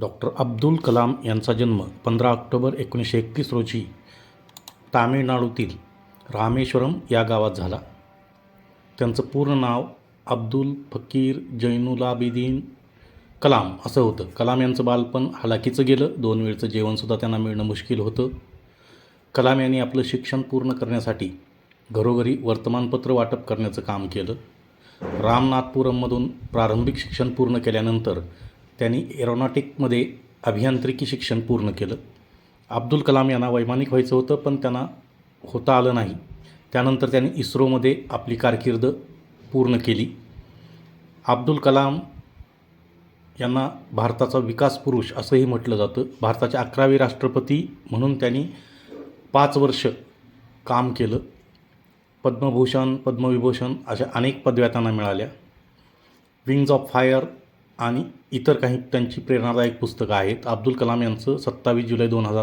Doctor Abdul Kalam यांचा जन्म पंधरा ऑक्टोबर एकोणीसशे एकतीस रोजी तामिळनाडूतील रामेश्वरम या गावात झाला. त्यांचं पूर्ण नाव अब्दुल फकीर जैनुलाबिदीन कलाम असं होतं. कलाम यांचं बालपण हलाखीचं गेलं. दोन वेळचं जेवणसुद्धा त्यांना मिळणं मुश्किल होतं. कलाम यांनी आपलं शिक्षण पूर्ण करण्यासाठी घरोघरी वर्तमानपत्र वाटप करण्याचं काम केलं. रामनाथपुरममधून प्रारंभिक शिक्षण पूर्ण केल्यानंतर त्यांनी एरोनॉटिकमध्ये अभियांत्रिकी शिक्षण पूर्ण केलं. अब्दुल कलाम यांना वैमानिक व्हायचं होतं पण त्यांना होता आलं नाही. त्यानंतर त्यांनी इस्रोमध्ये आपली कारकीर्द पूर्ण केली. अब्दुल कलाम यांना भारताचा विकास पुरुष असंही म्हटलं जातं. भारताचे अकरावे राष्ट्रपती म्हणून त्यांनी पाच वर्ष काम केलं. पद्मभूषण पद्मविभूषण अशा अनेक पदव्या त्यांना मिळाल्या. विंग्ज ऑफ फायर आणि इतर काही त्यांची प्रेरणादायक पुस्तकं आहेत. अब्दुल कलाम यांचं सत्तावीस जुलै दोन हजार